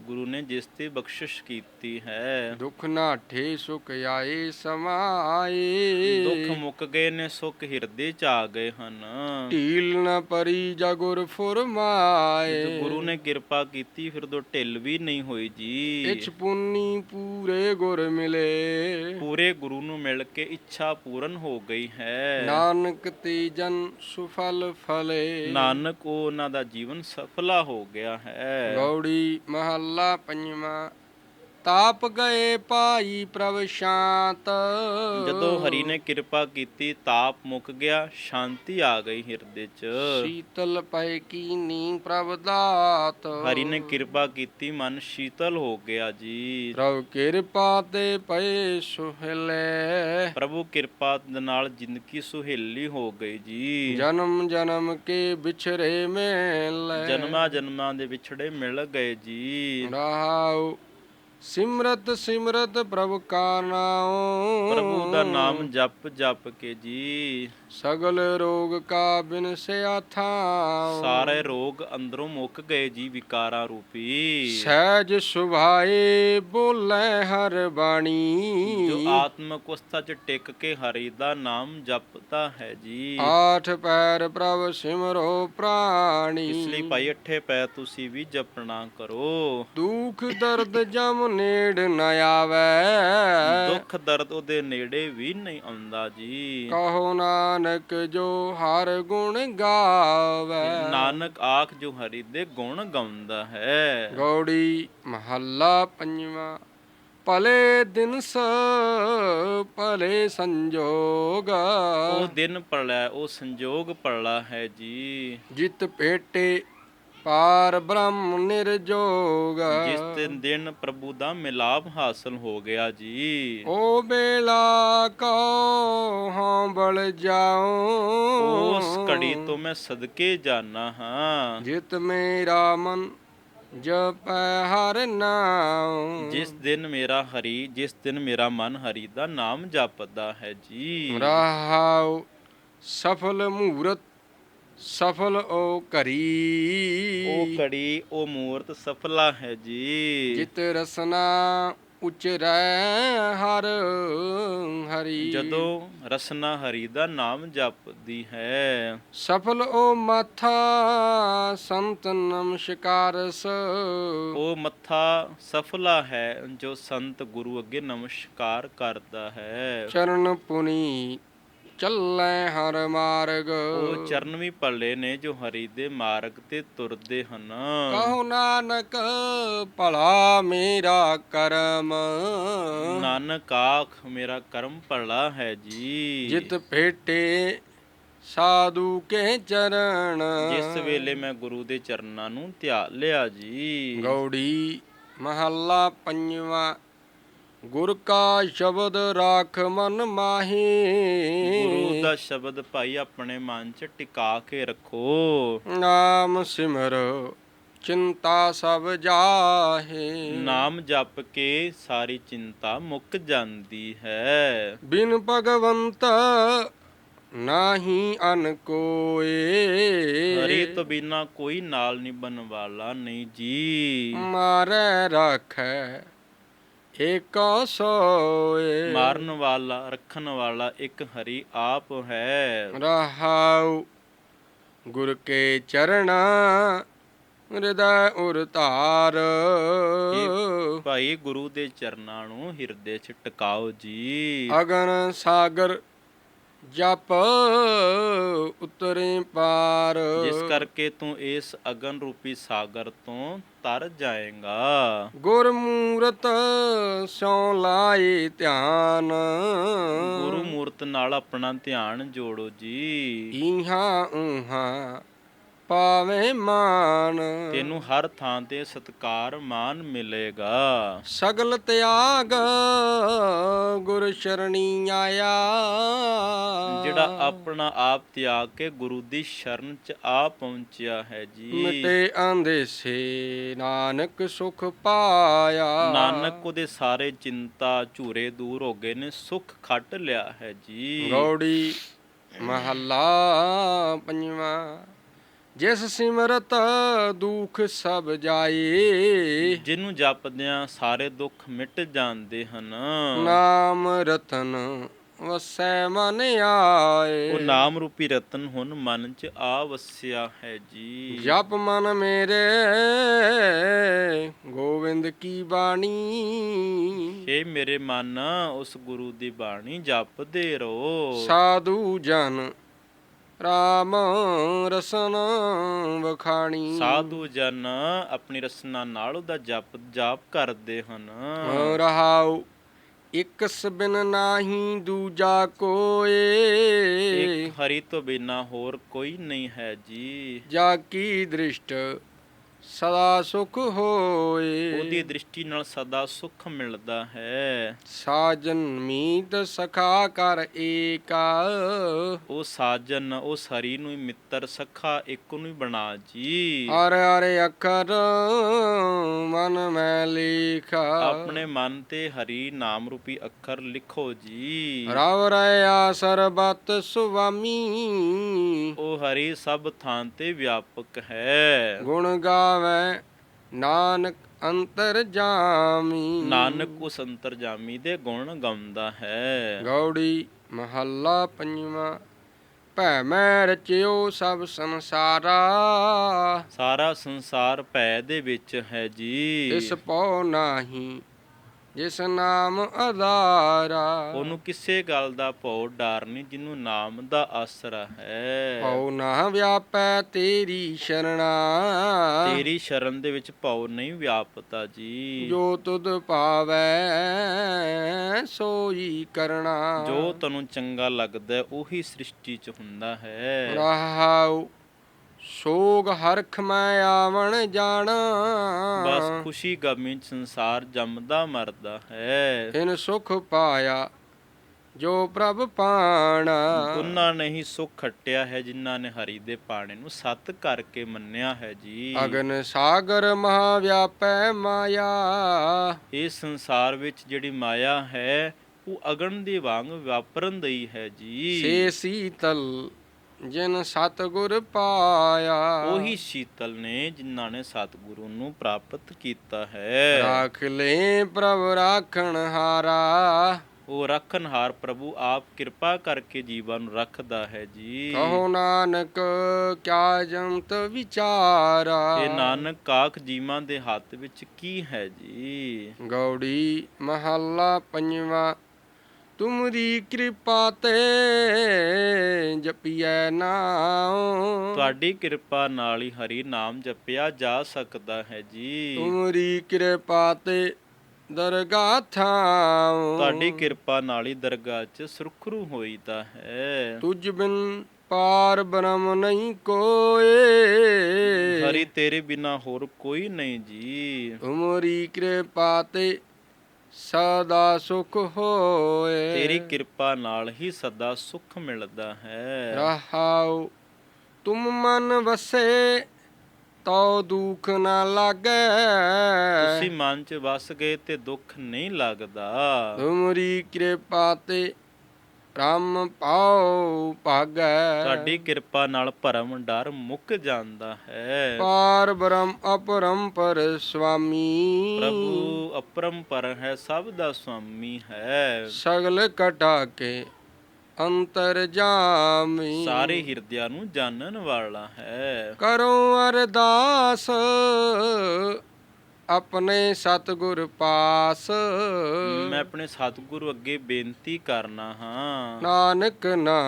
S2: ਸਤਿਗੁਰੂ ਨੇ ਜਿਸ ਤੇ ਬਖਸ਼ਿਸ਼ ਕੀਤੀ ਹੈ।
S1: ਦੁਖ ਨਾਠੇ ਸੁਖ ਆਏ ਸਮਾਏ।
S2: ਦੁੱਖ ਮੁੱਕ ਗਏ ਨੇ ਸੁੱਖ ਹਿਰਦੇ ਚ ਆ ਗਏ ਹਨ।
S1: ਢੀਲ ਨ ਪਰੀ ਜਗੁਰ ਫੁਰਮਾਏ।
S2: ਜਦੋਂ ਗੁਰੂ ਨੇ ਕਿਰਪਾ ਕੀਤੀ ਫਿਰ ਦੋ ਢਿੱਲ ਵੀ ਨਹੀਂ ਹੋਈ ਜੀ।
S1: ਇਛ ਪੁੰਨੀ ਪੂਰੇ ਗੁਰ ਮਿਲੇ।
S2: ਪੂਰੇ ਗੁਰੂ ਨੂੰ ਮਿਲ ਕੇ ਇੱਛਾ ਪੂਰਨ ਹੋ ਗਈ ਹੈ।
S1: ਨਾਨਕ ਤੇ ਜਨ ਸੁਫਲ ਫਲੇ।
S2: ਨਾਨਕ ਉਹ ਉਹਨਾਂ ਦਾ ਜੀਵਨ ਸਫਲਾ ਹੋ ਗਿਆ ਹੈ।
S1: ਗੌੜੀ ਮਹੱਲਾ ਪੰਜਵਾਂ ਤਾਪ ਗਏ ਭਾਈ ਪ੍ਰਭ ਸ਼ਾਂਤ।
S2: ਜਦੋਂ ਹਰੀ ਨੇ ਕਿਰਪਾ ਕੀਤੀ ਤਾਪ ਮੁੱਕ ਗਿਆ ਸ਼ਾਂਤੀ ਆ ਗਈ ਹਿਰਦੇ 'ਚ।
S1: ਸੀਤਲ ਪੈ ਕੀਨੀ ਪ੍ਰਭ ਦਾਤ।
S2: ਹਰੀ ਨੇ ਕਿਰਪਾ ਕੀਤੀ ਮਨ ਸ਼ੀਤਲ ਹੋ ਗਿਆ ਜੀ।
S1: ਪ੍ਰਭ ਕਿਰਪਾ ਤੇ ਪਏ ਸੁਹਲੇ।
S2: ਪ੍ਰਭੂ ਕਿਰਪਾ ਦੇ ਨਾਲ ਜ਼ਿੰਦਗੀ ਸੁਹੇਲੀ ਹੋ ਗਈ ਜੀ।
S1: ਜਨਮ ਜਨਮ ਕੇ ਵਿਛਰੇ ਮੇਲੇ।
S2: ਜਨਮਾਂ ਜਨਮਾਂ ਦੇ ਵਿਛੜੇ ਮਿਲ ਗਏ ਜੀ।
S1: ਰਹਾਉ ਸਿਮਰਤ ਸਿਮਰਤ ਪ੍ਰਭ ਕਾ ਨਾਮ
S2: ਪ੍ਰਭੂ ਦਾ ਨਾਮ ਜਪ ਜਪ ਕੇ ਜੀ।
S1: ਸਗਲ ਰੋਗ ਕਾ ਬਿਨਸਿਆ ਥਾ
S2: ਸਾਰੇ ਰੋਗ ਅੰਦਰੋਂ ਮੁੱਕ ਗਏ ਜੀ ਵਿਕਾਰਾਂ ਰੂਪੀ।
S1: ਸਹਿਜ ਸੁਭਾਏ ਬੋਲੇ ਹਰ ਬਾਣੀ।
S2: ਜੋ ਆਤਮਕ ਅਵਸਥਾ 'ਚ ਟਿਕ ਕੇ ਹਰੀ ਦਾ ਨਾਮ ਜਪਦਾ ਹੈ ਜੀ।
S1: ਆਠ ਪੈਰ ਪ੍ਰਭ ਸਿਮਰੋ ਪ੍ਰਾਣੀ।
S2: ਇਸ ਲਈ ਭਾਈ ਅੱਠੇ ਪੈ ਤੁਸੀਂ ਵੀ ਜਪਣਾ ਕਰੋ।
S1: ਦੁਖ ਦਰਦ ਜਮ ਨੇੜ ਨ ਆਵੇ।
S2: ਦੁੱਖ ਦਰਦ ਉਹਦੇ ਨੇੜੇ ਵੀ ਨਹੀਂ ਆਉਂਦਾ ਜੀ।
S1: ਕਹੋ ਨਾਨਕ ਜੋ ਹਰ ਗੁਣ ਗਾਵੇ।
S2: ਨਾਨਕ ਆਖ ਜੋ ਹਰੀ ਦੇ ਗੁਣ ਗਾਉਂਦਾ ਹੈ।
S1: ਗੌੜੀ ਮਹੱਲਾ ਪੰਜਵਾਂ ਭਲੇ ਦਿਨ ਸ ਭਲੇ ਸੰਜੋਗ।
S2: ਉਹ ਦਿਨ ਪੜਲਾ ਉਹ ਸੰਜੋਗ ਪੜਲਾ ਹੈ ਜੀ।
S1: ਜਿਤ ਭੇਟੇ ਪਾਰ ਬ੍ਰਹਮ ਨਿਰਜੋਗ।
S2: ਜਿਸ ਦਿਨ ਦਿਨ ਪ੍ਰਭੂ ਦਾ ਮਿਲਾਪ ਹਾਸਲ ਹੋ ਗਿਆ ਜੀ।
S1: ਓ ਬੇਲਾ ਕੋ ਹਾਂ ਬਲ ਜਾਉ।
S2: ਉਸ ਘੜੀ ਤੋਂ ਮੈਂ ਸਦਕੇ ਜਾਣਾ ਹਾਂ।
S1: ਜਿਤ ਮੇਰਾ ਮਨ ਜਪੈ ਹਰ ਨਾਮ
S2: ਜਿਸ ਦਿਨ ਮੇਰਾ ਹਰੀ ਜਿਸ ਦਿਨ ਮੇਰਾ ਮਨ ਹਰੀ ਦਾ ਨਾਮ ਜਪਦਾ ਹੈ ਜੀ।
S1: ਰਹਾਉ ਸਫਲ ਮੂਰਤ ਸਫਲ ਓ ਕਰੀ
S2: ਉਹ ਘੜੀ ਉਹ ਮੂਰਤ ਸਫਲਾ ਹੈ ਜੀ।
S1: ਜਿਤ ਰਸਨਾ ਉਚਰੈ ਹਰ ਹਰੀ।
S2: ਜਦੋਂ ਰਸਨਾ ਹਰੀ ਦਾ ਨਾਮ ਜਪਦੀ ਹੈ।
S1: ਸਫਲ ਓ ਮਾਥਾ ਸੰਤ ਨਮਸਕਾਰਸ
S2: ਉਹ ਮੱਥਾ ਸਫਲਾ ਹੈ ਜੋ ਸੰਤ ਗੁਰੂ ਅੱਗੇ ਨਮਸਕਾਰ ਕਰਦਾ ਹੈ।
S1: ਚਰਨ ਪੁਨੀ ਚੱਲੈ ਹਰ ਮਾਰਗ।
S2: ਉਹ ਚਰਨ ਵੀ ਪੱਲੇ ਨੇ ਜੋ ਹਰੀ ਦੇ ਮਾਰਗ ਤੇ ਤੁਰਦੇ ਹਨ।
S1: ਕਹੋ ਨਾਨਕ ਭਲਾ ਮੇਰਾ ਕਰਮ।
S2: ਨਾਨਕ ਆਖ ਮੇਰਾ ਕਰਮ ਭਲਾ ਹੈ ਜੀ।
S1: ਜਿਤ ਭੇਟੇ ਸਾਧੂ ਕੇ ਚਰਨ।
S2: ਜਿਸ ਵੇਲੇ ਮੈਂ ਗੁਰੂ ਦੇ ਚਰਨਾਂ ਨੂੰ ਧਿਆ ਲਿਆ ਜੀ।
S1: ਗੌੜੀ ਮਹੱਲਾ ਪੰਜਵਾਂ ਗੁਰ ਕਾ ਸ਼ਬਦ ਰਾਖ ਮਨ ਮਾਹੀ।
S2: ਗੁਰੂ ਦਾ ਸ਼ਬਦ ਭਾਈ ਆਪਣੇ ਮਨ 'ਚ ਟਿਕਾ ਕੇ ਰੱਖੋ।
S1: ਨਾਮ ਸਿਮਰ ਚਿੰਤਾ ਸਭ ਜਾਹੇ।
S2: ਨਾਮ ਜਪ ਕੇ ਸਾਰੀ ਚਿੰਤਾ ਮੁੱਕ ਜਾਂਦੀ ਹੈ।
S1: ਬਿਨ ਭਗਵੰਤ ਨਾਹੀ ਅਨ ਕੋਏ।
S2: ਹਰੀ ਤੋਂ ਬਿਨਾ ਕੋਈ ਨਾਲ ਨਿਭਣ ਵਾਲਾ ਨਹੀਂ ਜੀ।
S1: ਮਾਰੇ ਰੱਖੈ ਏਕੋ ਸੋਏ।
S2: ਮਾਰਨ ਵਾਲਾ ਰੱਖਣ ਵਾਲਾ ਇੱਕ ਹਰੀ ਆਪ ਹੈ।
S1: ਰਹਾਉ ਗੁਰ ਕੇ ਚਰਣਾ ਹਿਰਦੈ ਉਰ ਧਾਰ।
S2: ਭਾਈ ਗੁਰੂ ਦੇ ਚਰਨਾਂ ਨੂੰ ਹਿਰਦੇ 'ਚ ਟਿਕਾਓ ਜੀ।
S1: ਅਗਨ ਸਾਗਰ ਜਪ ਉਤਰੇ ਪਾਰ।
S2: ਜਿਸ ਕਰਕੇ ਤੂੰ ਇਸ ਅਗਨ ਰੂਪੀ ਸਾਗਰ ਤੋਂ ਤਰ ਜਾਏਗਾ।
S1: ਗੁਰਮੂਰਤ ਸੋ ਲਾਏ ਧਿਆਨ।
S2: ਗੁਰੂ ਮੂਰਤ ਨਾਲ ਆਪਣਾ ਧਿਆਨ ਜੋੜੋ ਜੀ।
S1: ਇਹਾਂ ਉਹਾਂ ਪਾਵੇ ਮਾਨ
S2: ਤੈਨੂੰ ਹਰ ਥਾਂ ਤੇ ਸਤਕਾਰ ਮਾਨ ਮਿਲੇਗਾ।
S1: ਸਗਲ ਤਿਆਗ ਗੁਰ ਸ਼ਰਣੀ ਆਇਆ।
S2: ਜਿਹੜਾ ਆਪਣਾ ਆਪ ਤਿਆਗ ਕੇ ਗੁਰੂ ਦੀ ਸ਼ਰਨ 'ਚ ਆ ਪਹੁੰਚਿਆ ਹੈ ਜੀ।
S1: ਮਿਟੇ ਆਂਦੇਸੇ ਨਾਨਕ ਸੁਖ ਪਾਇਆ।
S2: ਨਾਨਕ ਉਹਦੇ ਸਾਰੇ ਚਿੰਤਾ ਝੂਰੇ ਦੂਰ ਹੋ ਗਏ ਨੇ ਸੁਖ ਖੱਟ ਲਿਆ ਹੈ ਜੀ।
S1: ਗੌੜੀ ਮਹੱਲਾ ਪੰਜਵਾਂ ਜਿਸ ਸਿਮਰਤ ਦੁਖ ਸਭ ਜਾਏ।
S2: ਜਿਹਨੂੰ ਜਪਦਿਆਂ ਸਾਰੇ ਦੁੱਖ ਮਿਟ ਜਾਂਦੇ ਹਨ।
S1: ਨਾਮ ਰਤਨ ਵਸੈ ਮਨ ਆਏ।
S2: ਉਹ ਨਾਮ ਰੂਪੀ ਰਤਨ ਹੁਣ ਮਨ 'ਚ ਆ ਵਸਿਆ ਹੈ ਜੀ।
S1: ਜਪ ਮਨ ਮੇਰੇ ਗੋਵਿੰਦ ਕੀ ਬਾਣੀ?
S2: ਏ ਮੇਰੇ ਮਨ ਉਸ ਗੁਰੂ ਦੀ ਬਾਣੀ ਜਪਦੇ ਰਹੋ।
S1: ਸਾਧੂ ਜਨ ਰਾਮ ਰਸਨ ਵਖਾਣੀ।
S2: ਸਾਧੂ ਜਨ ਆਪਣੀ ਰਸਨਾ ਨਾਲ ਉਹਦਾ ਜਪ ਜਾਪ ਕਰਦੇ ਹਨ।
S1: ਰਹਾਉ। ਇਕ ਸਬਿਨ ਨਾਹੀ ਦੂਜਾ ਕੋਏ।
S2: ਇੱਕ ਹਰੀ ਤੋਂ ਬਿਨਾ ਹੋਰ ਕੋਈ ਨਹੀਂ ਹੈ ਜੀ।
S1: ਜਾ ਕੀ ਦ੍ਰਿਸ਼ਟ ਸਦਾ ਸੁਖ ਹੋਏ।
S2: ਉਹਦੀ ਦ੍ਰਿਸ਼ਟੀ ਨਾਲ ਸਦਾ ਸੁਖ ਮਿਲਦਾ ਹੈ।
S1: ਸਾਜਨ ਮੀਤ ਸਖਾ ਕਰ ਏਕਾ।
S2: ਉਹ ਸਾਜਨ ਉਸ ਹਰੀ ਨੂੰ ਹੀ ਮਿੱਤਰ ਸਖਾ ਇੱਕ ਨੂੰ ਹੀ ਬਣਾ ਜੀ।
S1: ਅਰੇ ਅਰੇ ਅੱਖਰ ਮਨ ਮੈਂ ਲਿਖਾ।
S2: ਆਪਣੇ ਮਨ ਤੇ ਹਰੀ ਨਾਮ ਰੂਪੀ ਅੱਖਰ ਲਿਖੋ ਜੀ।
S1: ਰਵ ਰਿਆ ਸਰਬਤ ਸੁਆਮੀ
S2: ਉਹ ਹਰੀ ਸਭ ਥਾਂ ਤੇ ਵਿਆਪਕ ਹੈ।
S1: ਗੁਣ ਗਾਵੇ ਨਾਨਕ ਅੰਤਰ ਜਾਮੀ।
S2: ਨਾਨਕ ਉਸ ਅੰਤਰਜਾਮੀ ਦੇ ਗੁਣ ਗਾਉਂਦਾ ਹੈ।
S1: ਗੌੜੀ ਮਹੱਲਾ ਪੰਜਵਾਂ ਭੈ ਮੈਂ ਰਚਿਓ ਸਭ ਸੰਸਾਰਾ।
S2: ਸਾਰਾ ਸੰਸਾਰ ਭੈ ਦੇ ਵਿੱਚ ਹੈ ਜੀ।
S1: ਇਸ ਪਉ ਨਾਹੀ ਜਿਸ ਨਾਮ ਆਧਾਰਾ
S2: ਉਹਨੂੰ ਕਿਸੇ ਗੱਲ ਦਾ ਭਉ ਡਰ ਨਹੀਂ ਜਿਹਨੂੰ ਨਾਮ ਦਾ ਆਸਰਾ ਹੈ।
S1: ਪਉ ਨਾ ਵਿਆਪੈ ਤੇਰੀ ਸ਼ਰਣਾ।
S2: ਤੇਰੀ ਸ਼ਰਨ ਦੇ ਵਿੱਚ ਭਉ ਨਹੀਂ ਵਿਆਪਤਾ ਜੀ।
S1: ਜੋ ਤੁਧ ਪਾਵੈ ਸੋਈ ਕਰਣਾ।
S2: ਜੋ ਤੈਨੂੰ ਚੰਗਾ ਲੱਗਦਾ ਉਹੀ ਸ੍ਰਿਸ਼ਟੀ 'ਚ ਹੁੰਦਾ ਹੈ।
S1: ਰਹਾਉ ਸੋਗ ਹਰਖ ਮੈਂ ਆਵਣ ਜਾਣਾ।
S2: ਬਸ ਖੁਸ਼ੀ ਗਮੀ ਸੰਸਾਰ ਜੰਮਦਾ ਮਰਦਾ ਹੈ।
S1: ਇਨ ਸੁਖ ਪਾਇਆ ਜੋ ਪ੍ਰਭ ਪਾਣਾ।
S2: ਉਹਨਾਂ ਨੇ ਹੀ ਸੁਖ ਖੱਟਿਆ ਹੈ ਜਿਨ੍ਹਾਂ ਨੇ ਹਰੀ ਦੇ ਪਾਣੇ ਨੂੰ ਸਤ ਕਰਕੇ ਮੰਨਿਆ ਹੈ ਜੀ।
S1: ਅਗਨ ਸਾਗਰ ਮਹਾ ਵਿਆਪੈ ਮਾਇਆ।
S2: ਇਸ ਸੰਸਾਰ ਵਿੱਚ ਜਿਹੜੀ ਮਾਇਆ ਹੈ ਉਹ ਅਗਨ ਦੇ ਵਾਂਗ ਵਾਪਰਨ ਦਈ ਹੈ ਜੀ।
S1: ਸੇ ਸੀਤਲ ਜਿਨ ਸਤਗੁਰ ਪਾਇਆ।
S2: ਉਹੀ ਸ਼ੀਤਲ ਨੇ ਜਿਨ੍ਹਾਂ ਨੇ ਸਤਿਗੁਰੂ ਨੂੰ ਪ੍ਰਾਪਤ ਕੀਤਾ ਹੈ।
S1: ਰਾਖ ਲੈ ਪ੍ਰਭ ਰਾਖਣ ਹਾਰਾ।
S2: ਉਹ ਰੱਖਣਹਾਰ ਪ੍ਰਭੂ ਆਪ ਕਿਰਪਾ ਕਰਕੇ ਜੀਵਾਂ ਨੂੰ ਰੱਖਦਾ ਹੈ ਜੀ।
S1: ਕਹੋ ਨਾਨਕ ਕਿਆ ਜੰਤ ਵਿਚਾਰਾ।
S2: ਇਹ ਨਾਨਕ ਕਾਖ ਜੀਵਾਂ ਦੇ ਹੱਥ ਵਿੱਚ ਕੀ ਹੈ ਜੀ?
S1: ਗੌੜੀ ਮਹੱਲਾ ਪੰਜਵਾਂ ਤੁਮਰੀ ਕਿਰਪਾ ਤੇ ਜਪੀਐ ਨਾਉ।
S2: ਤੁਹਾਡੀ ਕਿਰਪਾ ਨਾਲ ਹੀ ਹਰੀ ਨਾਮ ਜਪਿਆ ਜਾ ਸਕਦਾ ਹੈ ਜੀ।
S1: ਤੁਮਰੀ ਕਿਰਪਾ ਤੇ ਦਰਗਾਹ ਥਾਉ।
S2: ਤੁਹਾਡੀ ਕਿਰਪਾ ਨਾਲ ਹੀ ਦਰਗਾਹ 'ਚ ਸੁਰਖਰੂ ਹੋਈਦਾ ਹੈ।
S1: ਤੁਝ ਬਿਨ ਪਾਰ ਬ੍ਰਹਮ ਨਹੀਂ ਕੋਏ।
S2: ਹਰੀ ਤੇਰੇ ਬਿਨਾ ਹੋਰ ਕੋਈ ਨਹੀਂ ਜੀ।
S1: ਤੁਮਰੀ ਕਿਰਪਾ ਤੇ ਸਦਾ ਸੁਖ ਹੋਏ।
S2: ਤੇਰੀ ਕਿਰਪਾ ਨਾਲ ਹੀ ਸਦਾ ਸੁਖ ਮਿਲਦਾ ਹੈ।
S1: ਰਹਾਉ ਤੁਮ ਮਨ ਵਸੇ ਤਉ ਦੁਖ ਨਾ ਲਾਗੈ।
S2: ਤੁਸੀਂ ਮਨ 'ਚ ਵਸ ਗਏ ਤੇ ਦੁੱਖ ਨਹੀਂ ਲੱਗਦਾ।
S1: ਤੁਮਰੀ ਕਿਰਪਾ ਤੇ ਰਾਮ ਪਾਉ ਭਾਗੈ।
S2: ਤੁਹਾਡੀ ਕਿਰਪਾ ਨਾਲ ਭਰਮ ਡਰ ਮੁੱਕ ਜਾਂਦਾ ਹੈ।
S1: ਪਾਰ ਬ੍ਰਹਮ ਅਪਰੰਪਰ ਸੁਆਮੀ
S2: ਪ੍ਰਭੂ ਅਪਰੰਪਰ ਹੈ ਸਭ ਦਾ ਸੁਆਮੀ ਹੈ।
S1: ਸਗਲ ਕਟਾ ਕੇ ਅੰਤਰ ਜਾਮੀ।
S2: ਸਾਰੇ ਹਿਰਦਿਆਂ ਨੂੰ ਜਾਣਨ ਵਾਲਾ ਹੈ।
S1: ਕਰੋ ਅਰਦਾਸ ਆਪਣੇ ਸਤਿਗੁਰ ਪਾਸ।
S2: ਮੈਂ ਆਪਣੇ ਸਤਿਗੁਰੂ ਅੱਗੇ ਬੇਨਤੀ ਕਰਨਾ ਹਾਂ।
S1: ਨਾਨਕ ਨਾ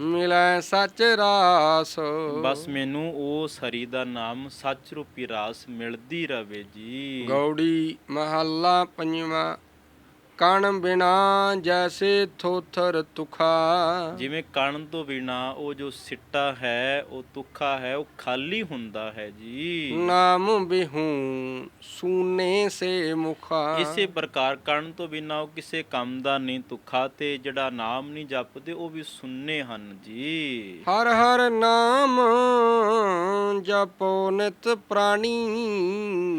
S1: ਮਿਲੈ ਸਚ ਰਾਸ।
S2: ਬਸ ਮੈਨੂੰ ਉਸ ਹਰੀ ਦਾ ਨਾਮ ਸੱਚ ਰੂਪੀ ਰਾਸ ਮਿਲਦੀ ਰਵੇ ਜੀ।
S1: ਗੌੜੀ ਮਹੱਲਾ ਪੰਜਵਾਂ ਕਣ ਬਿਨਾ ਜੈਸੇ ਥੋਥਰ ਤੁਖਾ।
S2: ਜਿਵੇਂ ਕਣ ਤੋਂ ਬਿਨਾ ਉਹ ਜੋ ਸਿੱਟਾ ਹੈ ਉਹ ਤੁਖਾ ਹੈ ਉਹ ਖਾਲੀ ਹੁੰਦਾ ਹੈ ਜੀ।
S1: ਨਾਮ ਬਿਹੂ ਸੂਨੇ ਸੇ ਮੁਖਾ।
S2: ਇਸੇ ਪ੍ਰਕਾਰ ਕਣ ਤੋਂ ਬਿਨਾ ਉਹ ਕਿਸੇ ਕੰਮ ਦਾ ਨਹੀਂ ਤੁਖਾ ਤੇ ਜਿਹੜਾ ਨਾਮ ਨਹੀਂ ਜਪਦੇ ਉਹ ਵੀ ਸੁੰਨੇ ਹਨ ਜੀ।
S1: ਹਰ ਹਰ ਨਾਮ ਜਪੋ ਨਿਤ ਪ੍ਰਾਣੀ।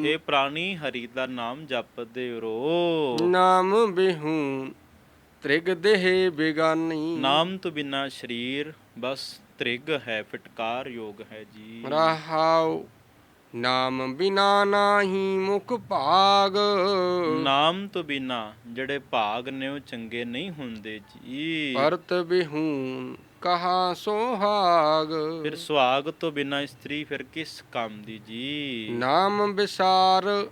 S2: ਇਹ ਪ੍ਰਾਣੀ ਹਰੀ ਦਾ ਨਾਮ ਜਪਦੇ ਰੋ।
S1: ਨਾਮ ਬਿਹੂ ਤ੍ਰਿਗ ਦੇਹ ਬਿਗਾਨੀ।
S2: ਨਾਮ ਤੋਂ ਬਿਨਾ ਸਰੀਰ ਬਸ ਤ੍ਰਿਗ ਹੈ ਫਟਕਾਰ ਯੋਗ ਹੈ ਜੀ।
S1: ਰਹਾਉ ਨਾਮ ਬਿਨਾ ਨਾਹੀ ਮੁਖ ਭਾਗ।
S2: ਨਾਮ ਤੋਂ ਬਿਨਾ ਜਿਹੜੇ ਭਾਗ ਨੇ ਉਹ ਚੰਗੇ ਨਹੀਂ ਹੁੰਦੇ ਜੀ।
S1: ਭਰਤ ਬਿਹੂ ਕਹਾ ਸੁਹਾਗ।
S2: ਫਿਰ ਸੁਹਾਗ ਤੋਂ ਬਿਨਾ ਇਸਤਰੀ ਫਿਰ ਕਿਸ ਕੰਮ ਦੀ ਜੀ?
S1: ਨਾਮ ਵਿਸਾਰ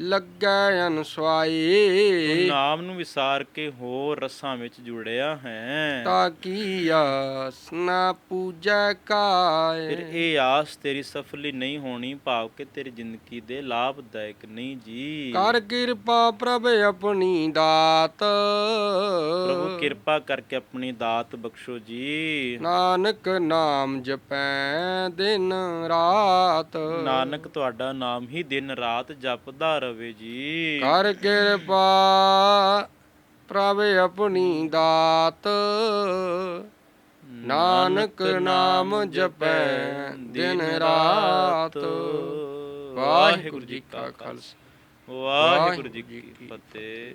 S1: ਲੱਗੈ ਅਨਸਵਾਈ
S2: ਨਾਮ ਨੂੰ ਵਿਸਾਰ ਕੇ ਹੋਰ ਰਸਾਂ ਵਿੱਚ ਜੁੜਿਆ ਹੈ।
S1: ਤਾਕੀ ਆਸ ਨਾ ਪੂਜੈ
S2: ਫਿਰ
S1: ਕਾਏ
S2: ਇਹ ਆਸ ਤੇਰੀ ਸਫਲੀ ਨਹੀਂ ਹੋਣੀ ਭਾਵ ਕਿ ਤੇਰੀ ਜ਼ਿੰਦਗੀ ਦੇ ਲਾਭਦਾਇਕ ਨਹੀਂ ਜੀ।
S1: ਕਰ ਕਿਰਪਾ ਪ੍ਰਭ ਆਪਣੀ ਦਾਤ।
S2: ਪ੍ਰਭੂ ਕਿਰਪਾ ਕਰਕੇ ਆਪਣੀ ਦਾਤ ਬਖਸ਼ੋ ਜੀ।
S1: ਨਾਨਕ ਨਾਮ ਜਪੈ ਦਿਨ ਰਾਤ।
S2: ਨਾਨਕ ਤੁਹਾਡਾ ਨਾਮ ਹੀ ਦਿਨ ਰਾਤ ਜਪਦਾ ਰਵੇ ਜੀ।
S1: ਕਰ ਕਿਰਪਾ ਪ੍ਰਭ ਆਪਣੀ ਦਾਤ। ਨਾਨਕ ਨਾਮ ਜਪੈ ਦਿਨ ਰਾਤ। ਵਾਹਿਗੁਰੂ ਜੀ ਕਾ ਖਾਲਸਾ।
S2: ਵਾਹਿਗੁਰੂ ਜੀ ਕੀ ਫਤਿਹ।